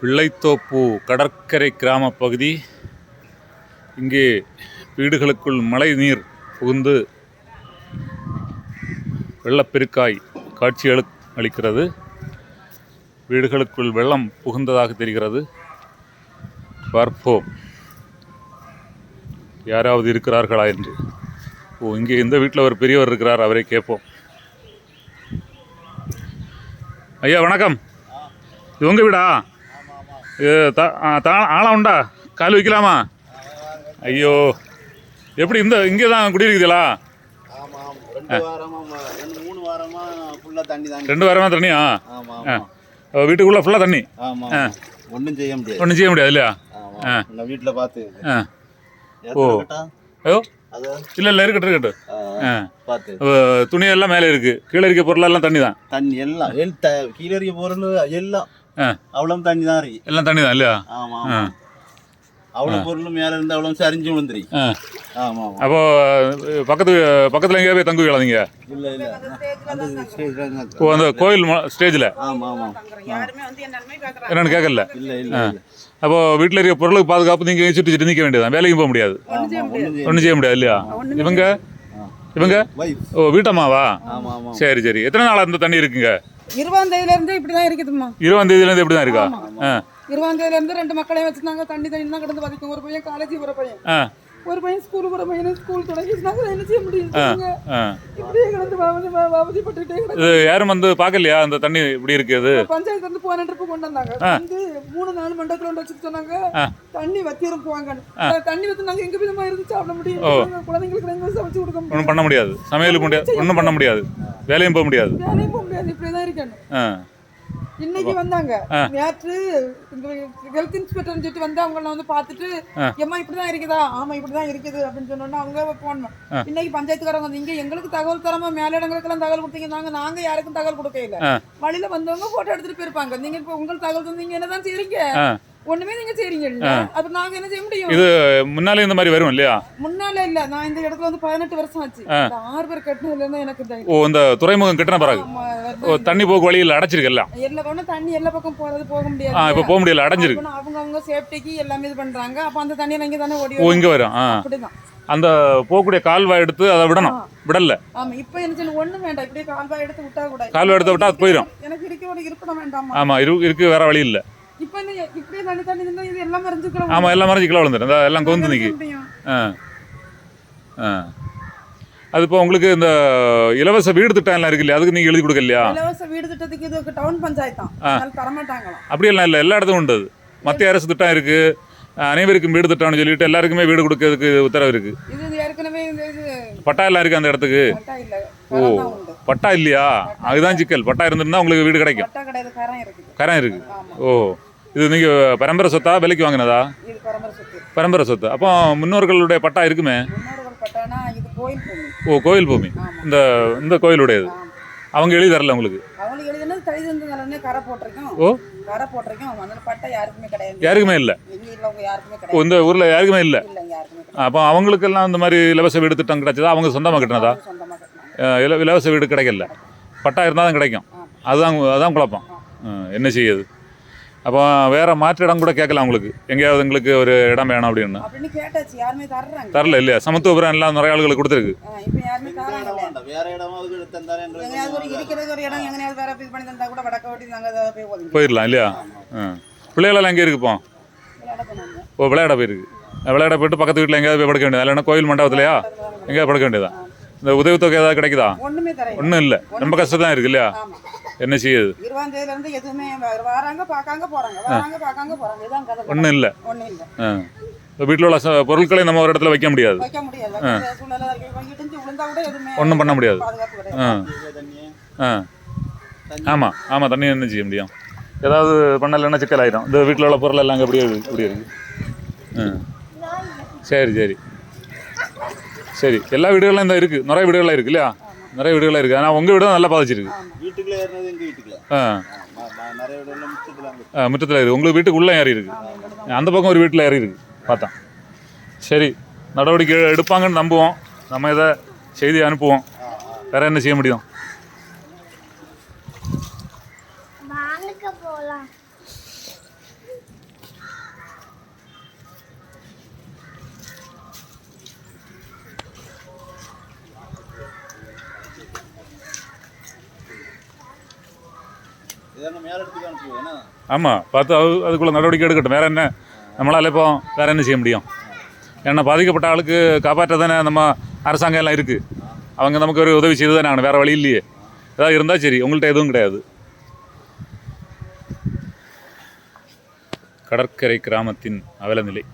பிள்ளைத்தோப்பு கடற்கரை கிராம பகுதி. இங்கே வீடுகளுக்குள் மழை நீர் புகுந்து வெள்ளப்பெருக்காய் காட்சி அளிக்கிறது. வீடுகளுக்குள் வெள்ளம் புகுந்ததாக தெரிகிறது. பார்ப்போம். யாராவது இருக்கிறார்களா என்று. ஓ இங்கே இந்த வீட்டில் ஒரு பெரியவர் இருக்கிறார் அவரை கேட்போம். ஐயா வணக்கம். இது உங்கள் வீடா? த- ஆ, தா- ஆழம் உண்டா கால் வைக்கலாமா ஐயோ எப்படி இந்த இங்கே தான் குடியிருக்குதுங்களா ரெண்டு வாரமாக தண்ணியா வீட்டுக்குள்ளே ஃபுல்லாக தண்ணி ஒண்ணும் செய்ய முடியாது ஒன்றும் செய்ய முடியாது இல்லையா வீட்ல பார்த்து இருக்கட்டா? ஐயோ இல்லை இல்லை இருக்கட்டும் இருக்கட்டும் அஹ் துணியெல்லாம் மேலே இருக்குது கீழே இருக்க பொருளெல்லாம் தண்ணி தான் தண்ணி எல்லாம் கீழே இருக்க பொருள் எல்லாம் ஆ. அவ்வளவு தண்ணி தான் இருக்கு. எல்லாம் தண்ணி தான் இல்லையா? ஆமா ஆ. ஆமா. அவ்வளவு பொருள் மேல இருந்து அவ்வளவு சரிஞ்சு விழுந்துரு ஆ. ஆமா ஆமா. அப்போ பக்கத்து பக்கத்தில் எங்கேயா போய் தங்குவீங்களா நீங்கள் இல்ல இல்ல. அந்த ஸ்டேஜ்ல இருந்தா- ஓ அந்த கோயில் ஸ்டேஜில்? ஆமா ஆமா. யாருமே வந்து என்ன நன்மை பார்க்கறாங்க என்னன்னு கேட்கல இல்ல இல்ல. அப்போ வீட்டில் இருக்க பொருளுக்கு பாதுகாப்பு நீங்கள் சுற்றி சுற்றி நிற்க வேண்டியதான் வேலைக்கும் போக முடியாது. ஒன்றும் செய்ய முடியாது. இல்லையா? இவங்க. இவங்க? ஓ வீட்டம்மாவா? சரி சரி. எத்தனை நாள் அந்த தண்ணி இருக்குங்க? இருபதாம் தேதியில இருந்து இப்படிதான் இருக்குதும்மா. இருபதாம் தேதியிலேருந்து எப்படி தான் இருக்கா இருபதாம் தேதியில இருந்து ரெண்டு மக்களையும் வச்சிருந்தாங்க தண்ணி தண்ணி தான் கிடந்து பாதிக்கும். ஒரு பையன் காலேஜ் போற பையன். ஒரு பையன் ஸ்கூல் போற பையன் ஸ்கூல் தொடங்கிச்சுனாங்க என்ன செய்ய முடியும்? இப்படியே கிடந்து இது யாரும் வந்து பார்க்கலையா? அந்த தண்ணி இப்படி இருக்குது பஞ்சாயத்து வந்து போன ட்ரிப்பு கொண்டு வந்தாங்க. வந்து மூணு நாலு மண்டபத்துல ஒன்று வச்சுட்டு சொன்னாங்க. தண்ணி வத்திரும் போவாங்க தண்ணி வச்சு நாங்க எங்க விதமா இருந்து சாப்பிட முடியும். குழந்தைங்களுக்கு ரெண்டு வச்சு கொடுக்க முடியும் ஒன்றும் பண்ண முடியாது. சமையல் முடியாது. ஒன்றும் பண்ண முடியாது. வேலையும் போக முடியாது. வேலையும் போக முடியாது. இப்படிதான் இருக்கணும். ஆ. இன்னைக்கு வந்தாங்க. நேற்று ஹெல்த் இன்ஸ்பெக்டர் சொல்லிட்டு வந்து அவங்கள வந்து பார்த்துட்டு ஏம்மா இப்படிதான் இருக்குதா? ஆமா இப்படிதான் இருக்குது அப்படின்னு சொன்னோன்னா அவங்க போன் இன்னைக்கு பஞ்சாயத்துக்காரங்க வந்து இங்க எங்களுக்கு தகவல் தரமா மேல இடங்களுக்கு எல்லாம் தகவல் கொடுத்தீங்க. நாங்க நாங்க யாருக்கும் தகவல் கொடுக்க இல்ல. வழியில வந்தவங்க போட்டோ எடுத்துட்டு போயிருப்பாங்க. நீங்க இப்ப உங்களுக்கு தகவல் தந்தீங்க என்னதான் செய்றீங்க? ஒண்ணுமே நீங்க செய்றீங்க அப்ப நாங்க என்ன செய்ய முடியும்? இது முன்னாலே இந்த மாதிரி வரும் இல்லையா? முன்னால இல்ல. நான் இந்த இடத்துல வந்து பதினெட்டு வருஷம் ஆச்சு. ஆறு பேர் கட்டினதுல இருந்து எனக்கு ஓ இந்த துறைமுகம் கட்டின பிறகு? ஆமா, ஓ தண்ணி போக்கு வழியில் அடைச்சிருக்கு எல்லாம்? எல்லா பக்கம் தண்ணி எல்லா பக்கம் போறது போக முடியாது. இப்போ போக முடியல அடைஞ்சிருக்கு. அவங்க அவங்க சேஃப்டிக்கு எல்லாமே இது பண்றாங்க. அப்ப அந்த தண்ணியில இங்க தானே ஓடி ஓ. இங்கே வரும். அப்படிதான். அந்த போகக்கூடிய கால்வாய் எடுத்து அதை விடணும். விடல. ஆமா இப்ப என்ன சொல்லு ஒண்ணும் வேண்டாம். இப்படியே கால்வாய் எடுத்து விட்டா கூட. கால்வாய் எடுத்து விட்டா அது போயிடும் எனக்கு இருக்க இருப்பிடம் வேண்டாமா? இரு இருக்கு வேற வழி இல்லை. இப்ப இப்படியே தண்ணி தண்ணி இருந்தா இது எல்லாம் மறைஞ்சுக்கலாம் ஆமாம் எல்லாம் மறைஞ்சு கிலோ விழுந்துடும் இந்த எல்லாம் கொந்து நிற்கி ஆ. ஆ. அது இப்போ உங்களுக்கு இந்த இலவச வீடு திட்டம் எல்லாம் இருக்கு இல்லையா? அதுக்கு நீங்கள் எழுதி கொடுக்கலையா? இலவச வீடு திட்டத்துக்கு இது டவுன் பஞ்சாயத்து தான் அதனால தரமாட்டாங்களாம். அப்படியெல்லாம் இல்லை. எல்லா இடத்தும் உண்டு மத்திய அரசு திட்டம் இருக்கு. அனைவருக்கும் வீடு திட்டம்னு சொல்லிட்டு எல்லாருக்குமே வீடு கொடுக்கறதுக்கு உத்தரவு இருக்கு. இது ஏற்கனவே பட்டா எல்லாம் இருக்கு அந்த இடத்துக்கு? பட்டா பட்டா இல்லையா? அதுதான் சிக்கல். பட்டா இருந்திருந்தா உங்களுக்கு வீடு கிடைக்கும். கரம் இருக்கு. ஓ. இது நீங்கள் பரம்பரை சொத்தா விலைக்கு வாங்கினதா? பரம்பரை சொத்து. அப்போ முன்னோர்களுடைய பட்டா இருக்குமே? ஓ கோயில் பூமி. இந்த இந்த கோயிலுடையது. அவங்க எழுதி தரல உங்களுக்கு? ஓ. யாருக்குமே இல்லை. ஓ இந்த ஊரில் யாருக்குமே இல்லை. அப்போ அவங்களுக்கெல்லாம் இந்த மாதிரி இலவச வீடு திட்டம் கிடைச்சதா? அவங்க சொந்தமாக கட்டினதா? இல இலவச வீடு கிடைக்கல. பட்டா இருந்தால் தான் கிடைக்கும். அதுதான் அதுதான் குழப்பம். என்ன செய்யுது? அப்போ வேற மாற்று இடம் கூட கேட்கலாம் உங்களுக்கு. எங்கேயாவது எங்களுக்கு ஒரு இடம் வேணும் அப்படின்னு. அப்படின்னு கேட்டாச்சு. யாருமே தர்றாங்க. தரல இல்லையா? சமத்துவபுரம் எல்லாம் நிறைய ஆளுகளுக்கு கொடுத்துருக்கு. போயிடலாம் இல்லையா? ஆ. பிள்ளைகளெல்லாம் எங்கே இருக்குப்போம் ஓ விளையாட போயிருக்கு. விளையாட போயிட்டு பக்கத்து வீட்டில் எங்கேயாவது போய் படுக்க வேண்டியது? இல்லைன்னா கோயில் மண்டபத்துலையா? எங்கேயாவது படுக்க வேண்டியதா? இந்த உதவித்தொகை ஏதாவது கிடைக்குதா? ஒண்ணுமே தரையும் ஒன்றும் இல்லை. ரொம்ப கஷ்டம் தான் இருக்கு இல்லையா? ஆமா. என்ன செய்யுது? இருபதாம் தேதியில இருந்து எதுவுமே வ- வராங்க பாக்காங்க போறாங்க. வராங்க பாக்காங்க போறாங்க. இதான் கதை. ஒன்றும் இல்லை. ஒண்ணும் இல்ல. ஆ. வீட்டில் உள்ள ச- பொருட்களை நம்ம ஒரு இடத்துல வைக்க முடியாது. வைக்க முடியாது. வைக்கிற சூழ்நிலை இருக்கு. இவங்க இடிஞ்சு விழுந்தா கூட எதுவுமே ஒன்றும் பண்ண முடியாது. பாதுகாப்பு கிடையாது. ஆ. தண்ணி ஆ. ஆமாம் ஆமாம் தண்ணி என்ன செய்ய முடியும்? ஏதாவது பண்ணலைன்னா சிக்கல் ஆயிடும்? இந்த வீட்டில் உள்ள பொருள் எல்லாம் அங்கே அப்படியே இருக்கு? இப்படி இருக்கு? ஆ. சரி சரி. சரி எல்லா வீடுகளும் இந்த இருக்குது நிறைய வீடுகள்லாம் இருக்குது இல்லையா? நிறைய வீடுகள்லாம் இருக்குது ஆனால் உங்கள் வீடு தான் நல்லா பாதிச்சிருக்கு. வீட்டுக்குள்ள ஏறினது எங்க வீட்டுக்குள்ள? ஆ. முற்றத்தில் இருக்குது உங்களுக்கு வீட்டுக்கு உள்ளே ஏறி இருக்கு. அந்த பக்கம் ஒரு வீட்டில் ஏறி இருக்கு. பார்த்தேன் சரி நடவடிக்கை எடுப்பாங்கன்னு நம்புவோம். நம்ம இதை செய்தி அனுப்புவோம். வேற என்ன செய்ய முடியும்? ஆமாம் பார்த்து அது அதுக்குள்ள நடவடிக்கை எடுக்கட்டும். வேறு என்ன? நம்மளால் இப்போ வேற என்ன செய்ய முடியும்? ஏன்னா பாதிக்கப்பட்ட ஆளுக்கு காப்பாற்ற தானே நம்ம அரசாங்கம் எல்லாம் இருக்குது அவங்க நமக்கு ஒரு உதவி செய்து தானே ஆகணும். வேறு வழி இல்லையே. ஏதாவது இருந்தால் சரி உங்கள்கிட்ட எதுவும் கிடையாது. கடற்கரை கிராமத்தின் அவலநிலை.